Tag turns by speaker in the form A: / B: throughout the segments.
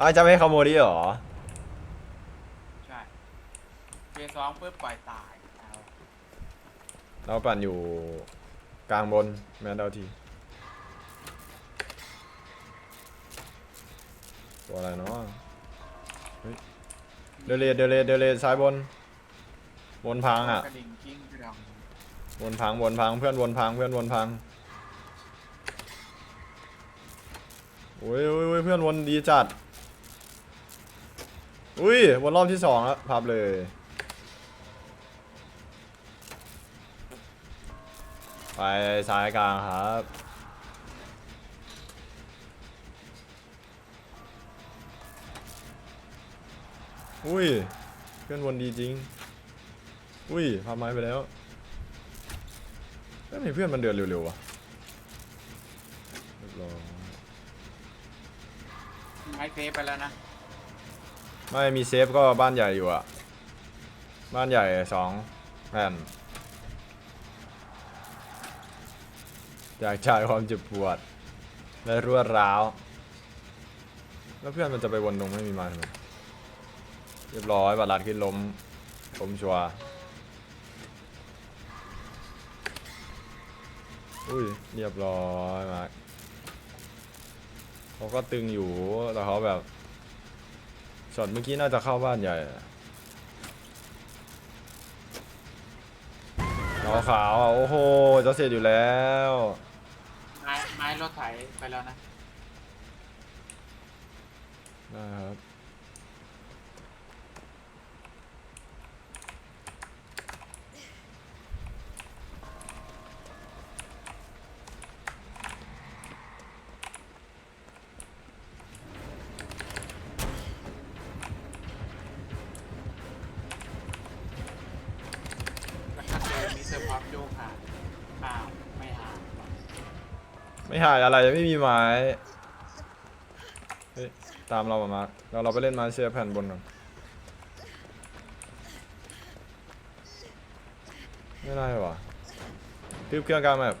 A: อ้าวจะไม่ให้ขโมยดิเหรอ
B: ใช่เกสองปุ๊บปล่อยตายเอา
A: เราปั่นอยู่กลางบนแมนดาวที ตัวอะไรเนาะเฮ้ยเดเลดเดเลดเดเลดซ้ายบน บนพังอะ
B: กระดิ่งกิ้งกระดอง
A: วนพังวนพังเพื่อนวนพังเพื่อนวนพังโอ้ยโอ้ยโอ้ยเพื่อนวนดีจัด อุ้ยวนรอบที่สองแล้วพับเลย ไปซ้ายกลางครับอุ้ยเพื่อนวนดีจริง อุ้ยพับไม้ไปแล้วแล้วทำไมเพื่อนมันเดินเร็วๆวะเรียบร้อย
B: ให้เฟไปแล้วนะ
A: ไม่มีเซฟก็บ้านใหญ่อยู่อะบ้านใหญ่สองแผ่นอยากจ่ายความเจ็บปวด และรวดร้าว แล้วเพื่อนมันจะไปวนตรงไม่มีมาทำไมเรียบร้อยบัตลัดขึ้นล้มล้มชัวร์อุ้ยเรียบร้อยมาร์คเขาก็ตึงอยู่แต่เขาแบบ ช็อตเมื่อกี้น่าจะเข้าบ้านใหญ่อะล้อขาวอะโอ้โห จะเสร็จอยู่แล้ว
B: ไม้ไม้รถไถไปแล้วนะ
A: นะครับ
B: ไม่หา
A: ยอะไรไม่มีไม้เฮ้ยตามเรามามาเราเราไปเล่นไม้เชียร์แผ่นบนก่อนไม่ได้ว่ะทึบเครื่องกลางแบบ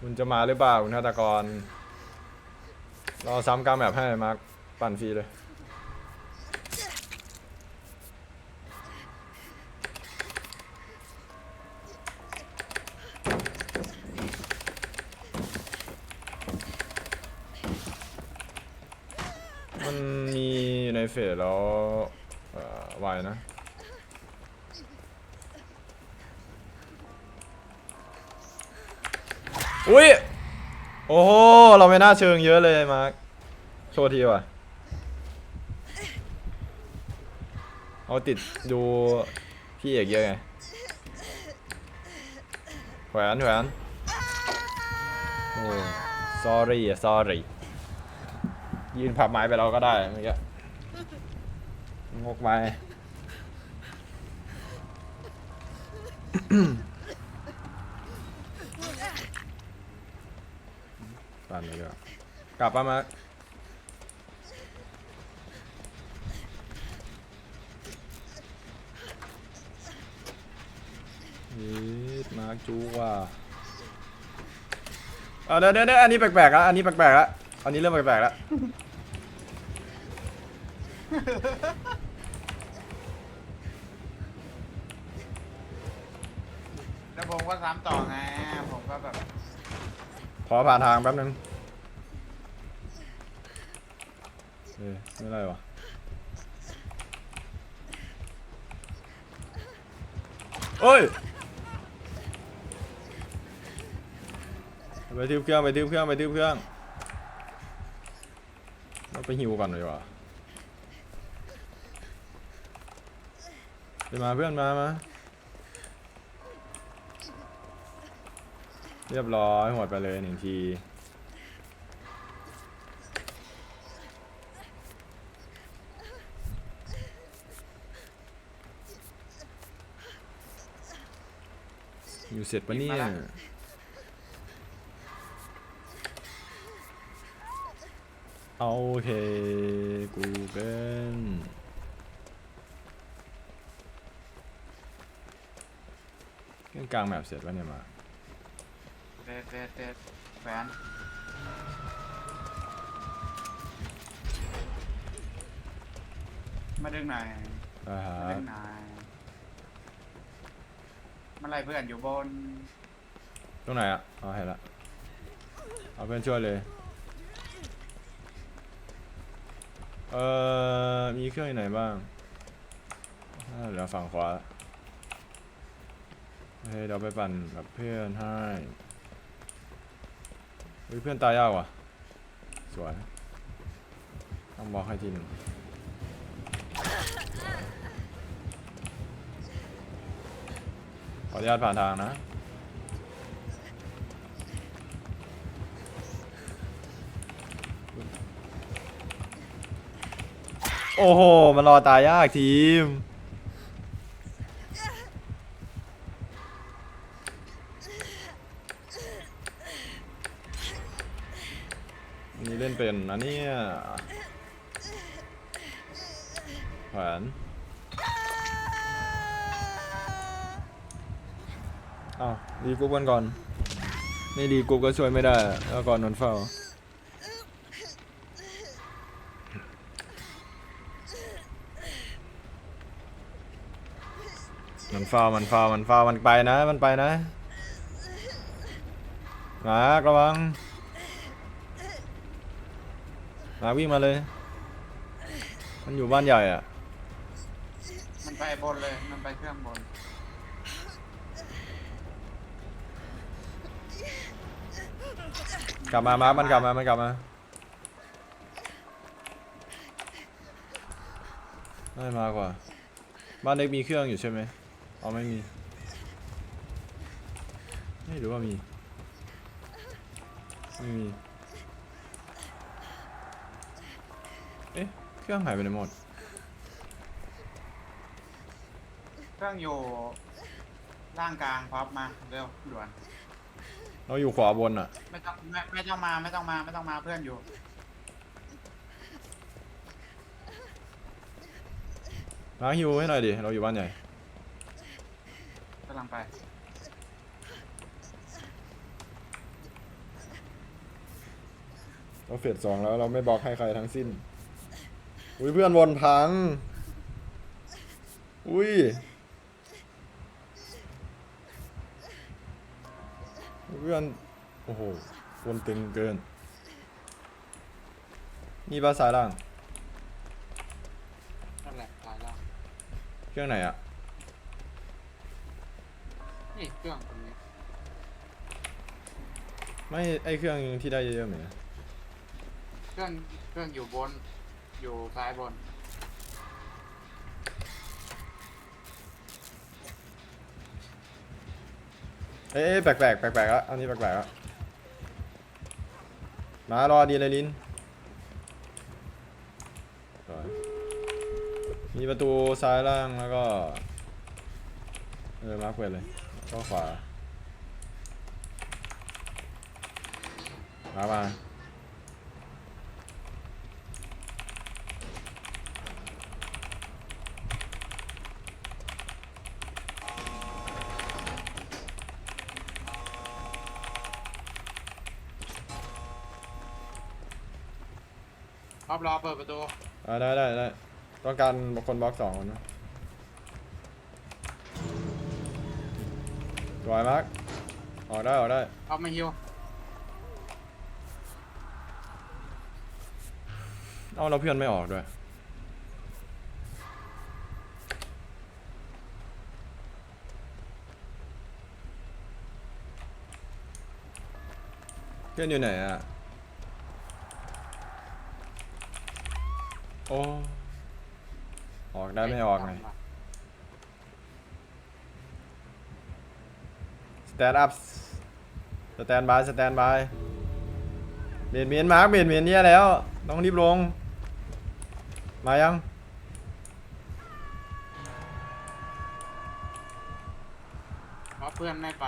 A: คุณจะมาหรือเปล่าคุณฆาตากรรอซ้ำกลางแบบให้มาร์คปั่นฟรีเลย มันมีอยู่ใน เฟสแล้วเอ่อไวนะอุ้ย โอ้โห เราไม่น่าเชิงเยอะเลยมาร์คโทษทีว่ะ เอาติดดูพี่เอกเยอะไงแขวนแขวนโอ้ sorry อะ sorry ยืนพับไม้ไปเราก็ได้เมื่อกี้ งกไม้ปั่นเลยก็กลับมามายีดมาร์คจูว่าอ่าเดี๋ยวเดี๋ยวเดี๋ยวอันนี้แปลกๆแล้วอันนี้แปลกๆแล้วอันนี้เริ่มแปลกๆแล้ว
B: แล้วผมก็ซ้ำต่อไง ผมก็แบบ
A: ขอผ่านทางแป๊บนึงเอ้ยไม่ได้วะเอ้ย ไปทิวเครื่องไปทิวเครื่องไปทิวเครื่องเราไปหิวก่อนดีกว่าไปมาเพื่อนมามา เรียบร้อยหมดไปเลยหนึ่งที อยู่เสร็จปะเนี่ยเอาโอเค กูเกิลเครื่องกลางแมปเสร็จแล้วเนี่ยมา
B: เด็ดเด็ดเด็ดแหวนมาดึงหน่อย
A: อ่าฮะ
B: มาดึงหน่อยมันอะไรเพื่อนอยู่บน
A: ตรงไหนอะอ๋อเห็นละเอาเพื่อนช่วยเลย เอ่อ มีเครื่องอยู่ไหนบ้างอ่าเหลือฝั่งขวาเฮ้ยเดี๋ยวไปปั่นกับเพื่อนให้ เฮ้ยเพื่อนตายยากว่ะ สวย ต้องบล็อกให้ทีหนึงขออนุญาตผ่านทางนะโอ้โห มันรอตายยากทีม นี่ เนี่ยแหวนอ้าวรีกรุ๊ปกันก่อน ไม่รีกรุ๊ปก็ช่วยไม่ได้แล้วก่อนนอนเฝ้ามันเฝ้ามันเฝ้ามันเฝ้ามันไปนะ มันไปนะมากระวัง มาวิ่งมาเลย มันอยู่บ้านใหญ่อะ
B: มันไปบนเลย มันไปเครื่องบน
A: กลับมามาร์คมันกลับมา มันกลับมาได้มากกว่า บ้านเล็กมีเครื่องอยู่ใช่ไหมเอาไม่มี ไม่รู้ว่ามี ไม่มี เครื่องหายไปไหนหมด
B: เครื่องอยู่ล่างกลางพับมาเร็วด่วน
A: เราอยู่ขวาบนอะ
B: ไม่ต้องไม่ไม่ต้องมาไม่ต้องมาไม่ต้องมาเพื่อนอยู่
A: มาร์คฮิวให้หน่อยดิ เราอยู่บ้านใหญ่
B: กำลังไป
A: เราเฟสสองแล้วเราไม่บล็อกให้ใครทั้งสิ้น อุ้ยเพื่อนวนพัง อุ้ยเพื่อน โอ้โหวนตึงเกิน นี่บ้านซ้ายล่าง
B: นั่นแหละตายแล้ว
A: เครื่องไหนอะ
B: นี่เครื่องตรงนี้
A: ไม่ไอเครื่องที่ได้เยอะๆเหมือนกัน
B: เครื่องเครื่องอยู่บน อยู่ซ้ายบน
A: เอ้ยแปลกๆแปลกๆแล้วอันนี้แปลกๆแล้วมารอดีเลยลินสวยมีประตูซ้ายล่างแล้วก็ เออมาเปิดเลยก็ขวา มามา
B: รอบรอเปิดประตู
A: อ่าได้ได้ได้ต้องการคนบล็อกสองคนนะสวยมากออกได้ออกได้
B: เอามาฮิว
A: เอาเราเพื่อนไม่ออกด้วยเพื่อนอยู่ไหนอะ โอ้ออกได้ไม่ออกไงสแตนด์อัพสแตนบายสแตนบายเบียดเมียนมาร์กเบียดเมียนเนี่ยแล้วต้องรีบลง มายัง
B: เพราะเพื่อนไม่ไป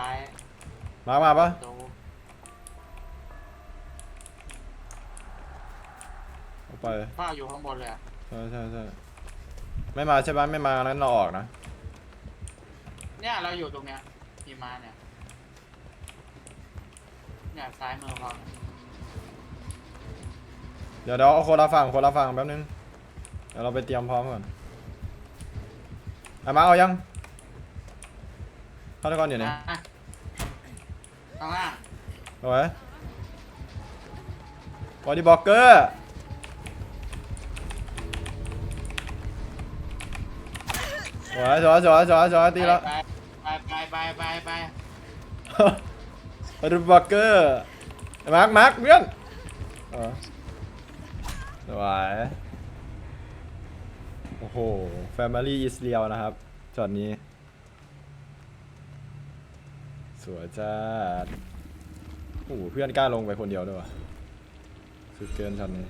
A: มาร์กมาปะ
B: ประตู
A: เอาไป
B: ฝ้าอยู่ข้างบนเลยอะ
A: ใช่ใช่ใช่ไม่มาใช่ปะไม่มางั้นเราออกนะ
B: เนี่ยเราอยู่ตรงเนี้ยทีมาเนี่ยเนี่ยซ้ายมือพอ
A: เดี๋ยวเดี๋ยวเอาคนละฝั่งคนละฝั่งแป๊บนึง เดี๋ยวเราไปเตรียมพร้อมก่อนไอ้มาเอายังฆาตกรอยู่ไหน
B: อะข้างล่าง
A: เอาไว้บอดี้บล็อกเกอร์ สวยสวยสวยสวยสวยตีแล้ว
B: ไปไปไปไปไปไป
A: บอดี้บล็อกเกอร์มาร์คมาร์คเพื่อนสวยโอ้โห Family is real นะครับจอดนี้ สวยจ้าโอ้โหเพื่อนกล้าลงไปคนเดียวด้วยสุดเกินช็อตนี้